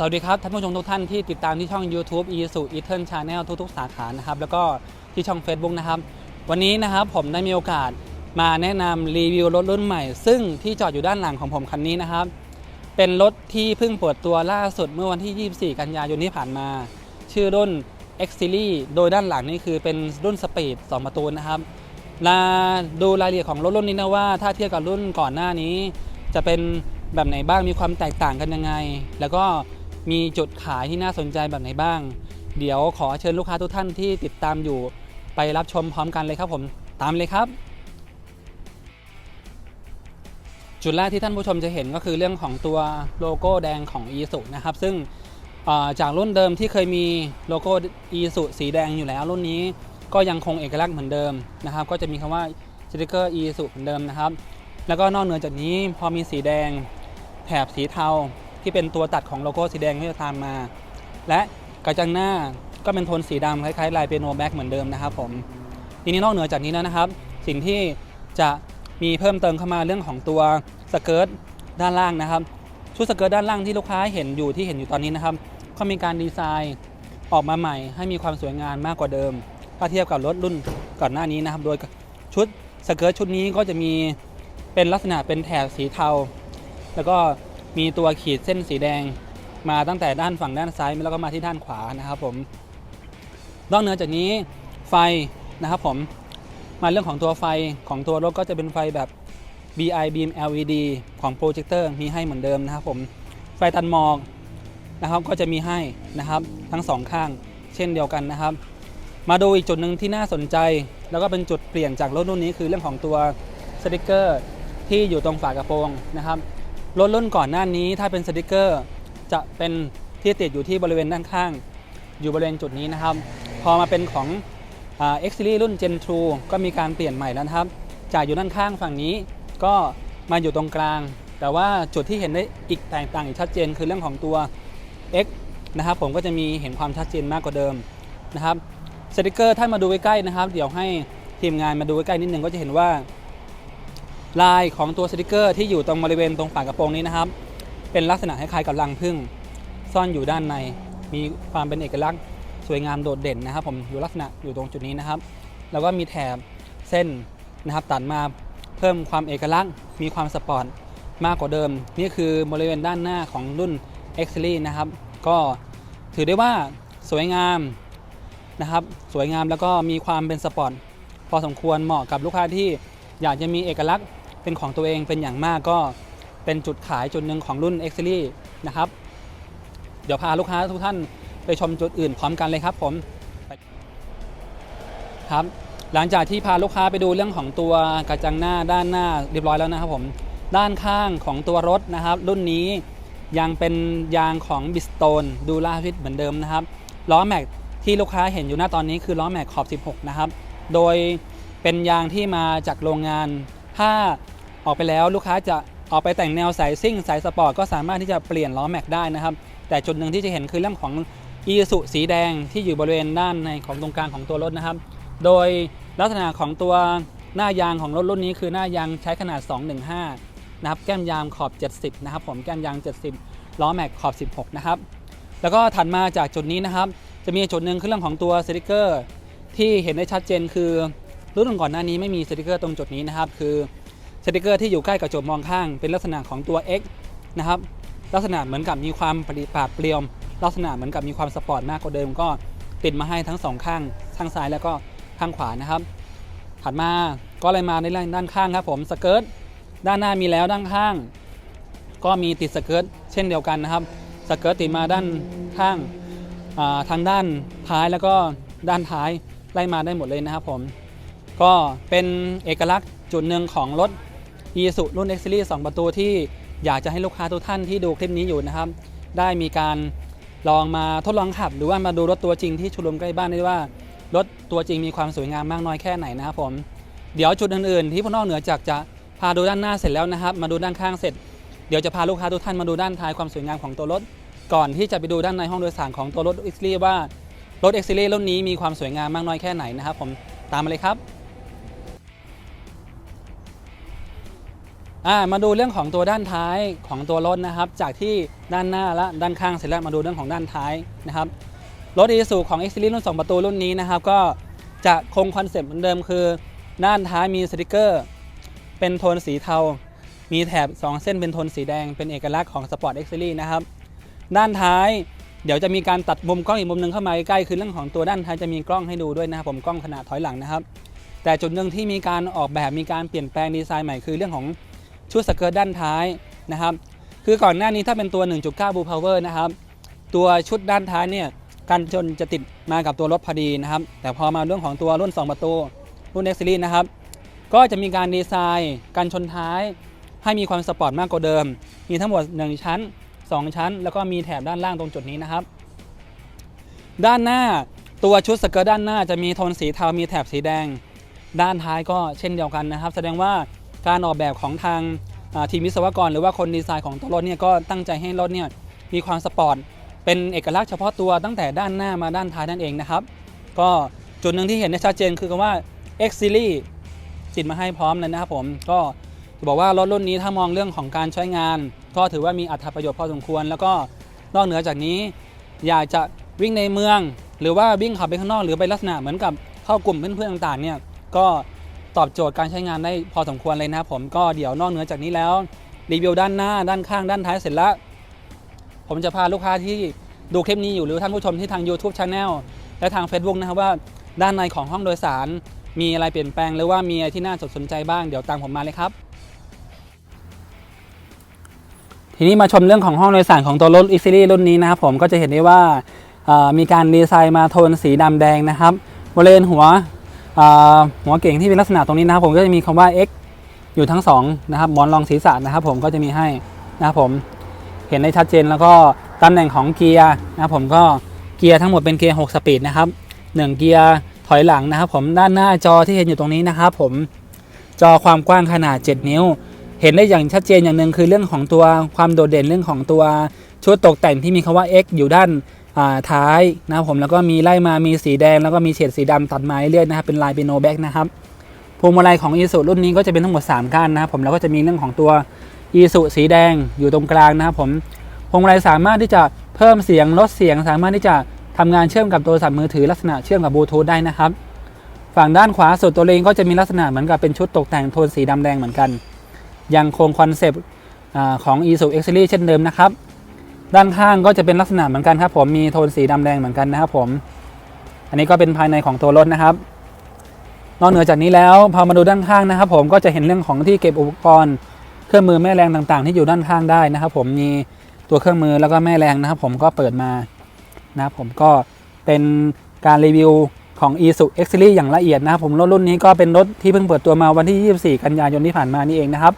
สวัสดีครับท่านผู้ชมทุกท่านที่ติดตามที่ช่อง YouTube e s u e t e r n Channel ทุกๆ สาขานะครับแล้วก็ที่ช่อง Facebook นะครับวันนี้นะครับผมได้มีโอกาสมาแนะนำรีวิวรถรุ่นใหม่ ซึ่งที่จอดอยู่ด้านหลังของผมคันนี้นะครับ เป็นรถที่เพิ่งเปิดตัวล่าสุดเมื่อวันที่ 24 กันยายนที่ผ่านมา ชื่อรุ่น X Series โดยด้านหลังนี่คือเป็นรุ่นสปีด2ประตูนะครับมาดูรายละเอียดของรถรุ่นนี้นะว่าถ้าเทียบกับรุ่นก่อนหน้านี้ จะเป็นแบบไหนบ้างมีความแตกต่างกันยังไง แล้วก็ มีจุดขายที่น่าสนใจแบบไหนบ้าง เดี๋ยวขอเชิญลูกค้าทุกท่านที่ติดตามอยู่ไปรับชมพร้อมกันเลยครับผมตามเลยครับ จุดแรกที่ท่านผู้ชมจะเห็นก็คือเรื่องของตัวโลโก้แดงของ e s u นะครับ ซึ่งจากรุ่นเดิมที่เคยมีโลโก้ e s u สีแดงอยู่แล้ว รุ่นนี้ก็ยังคงเอกลักษณ์เหมือนเดิมนะครับ ก็จะมีคำว่าสติกเกอร์ e s u เหมือนเดิมนะครับ แล้วก็นอกเหนือจากนี้พอมีสีแดงแถบสีเทา ที่เป็นตัวตัดของโลโก้สีแดงที่จะตามมา และกระจังหน้าก็เป็นโทนสีดำคล้ายๆลายเปียโนแบ็กเหมือนเดิมนะครับผมทีนี้นอกเหนือจากนี้แล้วนะครับ สิ่งที่จะมีเพิ่มเติมเข้ามาเรื่องของตัวสเกิร์ตด้านล่างนะครับ ชุดสเกิร์ตด้านล่างที่ลูกค้าเห็นอยู่ที่เห็นอยู่ตอนนี้นะครับก็มีการดีไซน์ออกมาใหม่ ให้มีความสวยงามมากกว่าเดิม ถ้าเทียบกับรถรุ่นก่อนหน้านี้นะครับ โดยชุดสเกิร์ตชุดนี้ก็จะมีเป็นลักษณะเป็นแถบสีเทา แล้วก็ มีตัวขีดเส้นสีแดงมาตั้งแต่ด้านฝั่งด้านซ้ายแล้วก็มาที่ด้านขวานะครับผมนอกเหนือจากนี้ไฟนะครับผมมาเรื่องของตัวไฟของตัวรถก็จะเป็นไฟแบบ BI beam LED ของโปรเจคเตอร์มีให้เหมือนเดิมนะครับผมไฟตันหมอกนะครับก็จะมีให้นะครับทั้งสองข้างเช่นเดียวกันนะครับ มาดูอีกจุดหนึ่งที่น่าสนใจ แล้วก็เป็นจุดเปลี่ยนจากรถรุ่นนี้คือเรื่องของตัวสติกเกอร์ที่อยู่ตรงฝากระโปรงนะครับ รถรุ่นก่อนหน้านี้ถ้าเป็นสติกเกอร์ จะเป็นที่ติดอยู่ที่บริเวณด้านข้าง อยู่บริเวณจุดนี้นะครับ พอมาเป็นของเอ่า X Series รุ่น Gen 2 ก็มีการเปลี่ยนใหม่แล้วนะครับ จากอยู่ด้านข้างฝั่งนี้ก็มาอยู่ตรงกลาง แต่ว่าจุดที่เห็นได้อีกแตกต่างอีกชัดเจนคือเรื่องของตัว X นะครับผมก็จะมีเห็นความชัดเจนมากกว่าเดิมนะครับสติกเกอร์ท่านมาดูใกล้ๆนะครับ เดี๋ยวให้ทีมงานมาดูใกล้ๆนิดนึงก็จะเห็นว่า ลายของตัวสติกเกอร์ที่อยู่ตรงบริเวณตรงฝากระโปรงนี้นะครับ เป็นลักษณะคล้ายๆกับรังผึ้งซ่อนอยู่ด้านใน มีความเป็นเอกลักษณ์สวยงามโดดเด่นนะครับ ผมอยู่ลักษณะอยู่ตรงจุดนี้นะครับ แล้วก็มีแถบเส้นนะครับตัดมาเพิ่มความเอกลักษณ์ มีความสปอร์ตมากกว่าเดิม นี่คือบริเวณด้านหน้าของรุ่น X Series นะครับ ก็ถือได้ว่าสวยงามนะครับ สวยงามแล้วก็มีความเป็นสปอร์ตพอสมควรเหมาะกับลูกค้าที่อยากจะมีเอกลักษณ์ เป็นของตัวเองเป็นอย่างมากก็เป็นจุดขายจุดหนึ่งของรุ่น X Series นะครับ เดี๋ยวพาลูกค้าทุกท่านไปชมจุดอื่นพร้อมกันเลยครับผมครับหลังจากที่พาลูกค้าไปดูเรื่องของตัวกระจังหน้าด้านหน้าเรียบร้อยแล้วนะครับผมด้านข้างของตัวรถนะครับ รุ่นนี้ยังเป็นยางของบิสโตนดูล่าฟิตเหมือนเดิมนะครับล้อแม็กที่ลูกค้าเห็นอยู่หน้าตอนนี้คือล้อแม็กขอบ 16 นะครับ โดยเป็นยางที่มาจากโรงงาน ถ้าออกไปแล้วลูกค้าจะออกไปแต่งแนวสายซิ่งสายสปอร์ตก็สามารถที่จะเปลี่ยนล้อแม็กได้นะครับ แต่จุดหนึ่งที่จะเห็นคือเรื่องของอีสุสีแดงที่อยู่บริเวณด้านในของตรงกลางของตัวรถนะครับ โดยลักษณะของตัวหน้ายางของรถรุ่นนี้คือหน้ายางใช้ขนาด 215 นะครับ แก้มยางขอบ 70 นะครับผมแก้มยาง 70 ล้อแม็กขอบ 16 นะครับ แล้วก็ถัดมาจากจุดนี้นะครับ จะมีจุดหนึ่งคือเรื่องของตัวสติกเกอร์ ที่เห็นได้ชัดเจนคือ รุ่นก่อนหน้านี้ไม่มีสติกเกอร์ตรงจุดนี้นะครับคือสติกเกอร์ที่อยู่ใกล้กับจุดมองข้าง เป็นลักษณะของตัว X นะครับลักษณะเหมือนกับมีความปริปาดเปรียวลักษณะเหมือนกับมีความสปอร์ตมากกว่าเดิมก็ติดมาให้ทั้งสองข้างข้างซ้ายแล้วก็ข้างขวานะครับ ถัดมาก็เลยมาในด้านข้างครับผมสเกิร์ตด้านหน้ามีแล้วด้านข้าง ก็มีติดสเกิร์ตเช่นเดียวกันนะครับสเกิร์ตติดมาด้านข้างาทางด้านท้ายแล้วก็ด้านท้ายไล่มาได้หมดเลยนะครับผม ก็เป็นเอกลักษณ์จุดหนึ่งของรถ e s u รุ่น X Series 2 ประตูที่อยากจะให้ลูกค้าทุกท่านที่ดูคลิปนี้อยู่นะครับ ได้มีการลองมาทดลองขับ หรือว่ามาดูรถตัวจริงที่ชุมรมใกล้บ้านได้ว่ารถตัวจริงมีความสวยงามมากน้อยแค่ไหนนะครับผม เดี๋ยวจุดอื่นๆ ที่พนอกเหนือจากจะพาดูด้านหน้าเสร็จแล้วนะครับ มาดูด้านข้างเสร็จ เดี๋ยวจะพาลูกค้าทุกท่านมาดูด้านท้ายความสวยงามของตัวรถ ก่อนที่จะไปดูด้านในห้องโดยสารของตัวรถ X Series ว่ารถ X Series รุ่นนี้มีความสวยงามมากน้อยแค่ไหนนะครับผมตามมาเลยครับ อ่ามาดูเรื่องของตัวด้านท้ายของตัวรถนะครับ จากที่ด้านหน้าและด้านข้างเสร็จแล้วมาดูเรื่องของด้านท้ายนะครับรถ i s u ของ X Series รุ่น 2 ประตูรุ่นนี้นะครับ ก็จะคงคอนเซ็ปต์เหมือนเดิมคือ ด้านท้ายมีสติกเกอร์ เป็นโทนสีเทา มีแถบ 2 เส้นเป็นโทนสีแดง เป็นเอกลักษณ์ของ Sport X Series นะครับ ด้านท้ายเดี๋ยวจะมีการตัดมุมกล้องอีกมุมหนึ่งเข้ามาใกล้คือเรื่องของตัวด้านท้ายจะมีกล้องให้ดูด้วยนะครับผมกล้องขนาดถอยหลังนะครับ แต่จุดหนึ่งที่มีการออกแบบมีการเปลี่ยนแปลงดีไซน์ใหม่คือเรื่องของ ชุดสเกิร์ตด้านท้ายนะครับ คือก่อนหน้านี้ถ้าเป็นตัว 1.9 Blue Power นะครับ ตัวชุดด้านท้ายเนี่ยกันชนจะติดมากับตัวรถพอดีนะครับ แต่พอมาเรื่องของตัวรุ่น 2 ประตู รุ่น X Series นะครับ ก็จะมีการดีไซน์กันชนท้าย ให้มีความสปอร์ตมากกว่าเดิม มีทั้งหมด 1 ชั้น 2 ชั้น แล้วก็มีแถบด้านล่างตรงจุดนี้นะครับ ด้านหน้าตัวชุดสเกิร์ตด้านหน้าจะมีโทนสีเทา มีแถบสีแดง ด้านท้ายก็เช่นเดียวกันนะครับ แสดงว่า การออกแบบของทางทีมวิศวกร หรือว่าคนดีไซน์ของตัวรถเนี่ยก็ตั้งใจให้รถเนี่ยมีความสปอร์ตเป็นเอกลักษณ์เฉพาะตัวตั้งแต่ด้านหน้ามาด้านท้ายนั่นเองนะครับ ก็จุดหนึ่งที่เห็นได้ชัดเจนคือคำว่า X Series ติดมาให้พร้อมเลยนะครับผม ก็จะบอกว่ารถรุ่นนี้ถ้ามองเรื่องของการใช้งาน ก็ถือว่ามีอัตราประโยชน์พอสมควร แล้วก็นอกเหนือจากนี้ อยากจะวิ่งในเมือง หรือว่าวิ่งขับไปข้างนอกหรือไปลักษณะเหมือนกับเข้ากลุ่มเพื่อนๆต่างๆเนี่ยก็ ตอบโจทย์การใช้งานได้พอสมควรเลยนะครับผมก็เดี๋ยวนอกเหนือจากนี้แล้วรีวิวด้านหน้าด้านข้างด้านท้ายเสร็จแล้ว ผมจะพาลูกค้าที่ดูคลิปนี้อยู่หรือท่านผู้ชมที่ทาง YouTube Channel และทาง Facebook นะครับว่าด้านในของห้องโดยสาร มีอะไรเปลี่ยนแปลงหรือว่ามีอะไรที่น่าสนใจบ้างเดี๋ยวตามผมมาเลยครับ ทีนี้มาชมเรื่องของห้องโดยสารของตัวรถ e ี y รุ่นนี้นะครับผมก็จะเห็นได้ว่ามีการดีไซน์มาโทนสีดำแดงนะครับบริเวณหัว หัวเก่งที่เป็นลักษณะตรงนี้นะครับผมก็จะมีคำว่า X อยู่ทั้งสองนะครับหมอนรองศีรษะนะครับ ผมก็จะมีให้นะครับผมเห็นได้ชัดเจนแล้วก็ตำแหน่งของเกียร์นะครับผมก็เกียร์ทั้งหมดเป็นเกียร์6สปีดนะครับหนึ่งเกียร์ถอยหลังนะครับ ผมด้านหน้าจอที่เห็นอยู่ตรงนี้นะครับ ผมจอความกว้างขนาด 7 นิ้ว เห็นได้อย่างชัดเจนอย่างหนึ่งคือเรื่องของตัวความโดดเด่นเรื่องของตัวชุดตกแต่งที่มีคำว่า X อยู่ด้าน ท้ายนะครับผมแล้วก็มีไล่มามีสีแดงแล้วก็มีเฉดสีดำตัดมาเรื่อยๆนะครับเป็นลายเป็นโนแบ็กนะครับพวงมาลัยของ i s u รุ่นนี้ก็จะเป็นทั้งหมด 3ก้านนะครับผมแล้วก็จะมีเรื่องของตัว i s u สีแดงอยู่ตรงกลางนะครับผมพวงมาลัยสามารถที่จะเพิ่มเสียงลดเสียง สามารถที่จะทำงานเชื่อมกับโทรศัพท์มือถือลักษณะเชื่อมกับบลูทูธได้นะครับฝั่งด้านขวาสุดตัวเลงก็จะมีลักษณะเหมือนกับเป็นชุดตกแต่งโทนสีดำแดงเหมือนกัน ยังคงคอนเซปต์อาของ i s u X Series เช่นเดิมนะครับ ด้านข้างก็จะเป็นลักษณะเหมือนกันครับผมมีโทนสีดำแดงเหมือนกันนะครับผม อันนี้ก็เป็นภายในของตัวรถนะครับ นอกเหนือจากนี้แล้วพอมาดูด้านข้างนะครับ ผมก็จะเห็นเรื่องของที่เก็บอุปกรณ์เครื่องมือแม่แรงต่างๆ ที่อยู่ด้านข้างได้นะครับ ผมมีตัวเครื่องมือแล้วก็แม่แรงนะครับ ผมก็เปิดมานะครับผมก็เป็นการรีวิวของ i s u X Series อย่างละเอียดนะครับผมรถรุ่นนี้ก็เป็นรถที่เพิ่งเปิดตัวมาวันที่ 24 กันยายนที่ผ่านมานี่เองนะครับ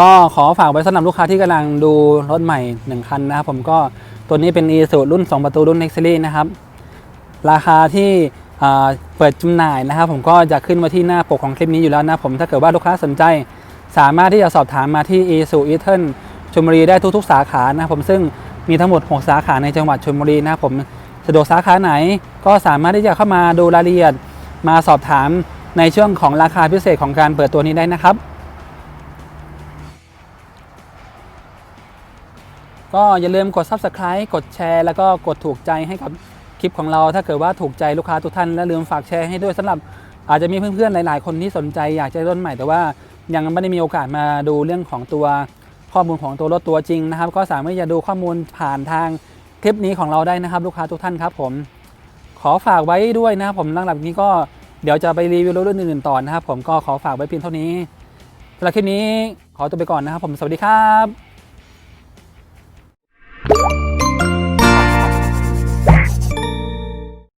ก็ขอฝากไว้สำหรับลูกค้าที่กำลังดูรถใหม่ 1 คันนะครับผมก็ตัวนี้เป็น e s u รุ่น 2 ประตูรุ่น X Series นะครับ ราคาที่เปิดจำหน่ายนะครับ ผมก็จะขึ้นมาที่หน้าปกของคลิปนี้อยู่แล้วนะผมถ้าเกิดว่าลูกค้าสนใจ สามารถที่จะสอบถามมาที่ e s u e t h e n ชลบุรีได้ทุกๆ สาขานะผมซึ่งมีทั้งหมด 6 สาขาในจังหวัดชลบุรีนะผมสะดวกสาขาไหนก็สามารถที่จะเข้ามาดูรายละเอียด มาสอบถามในช่วงของราคาพิเศษของการเปิดตัวนี้ได้นะครับ ก็อย่าลืมกด Subscribe กดแชร์ แล้วก็กดถูกใจให้กับคลิปของเรา ถ้าเกิดว่าถูกใจลูกค้าทุกท่านและลืมฝากแชร์ให้ด้วยสำหรับอาจจะมีเพื่อนๆหลาย ๆ คนที่สนใจอยากจะรุ่นใหม่แต่ว่ายังไม่ได้มีโอกาสมาดูเรื่องของตัวข้อมูลของตัวรถตัวจริงนะครับ ก็สามารถจะดูข้อมูลผ่านทางคลิปนี้ของเราได้นะครับ ลูกค้าทุกท่านครับ ผม ขอฝากไว้ด้วยนะครับผมหลังๆนี้ก็เดี๋ยวจะไปรีวิวรถรุ่นอื่นๆต่อนะครับ ผมก็ขอฝากไว้เพียงเท่านี้สำหรับคลิปนี้ขอตัวไปก่อนนะครับ ผมสวัสดีครับ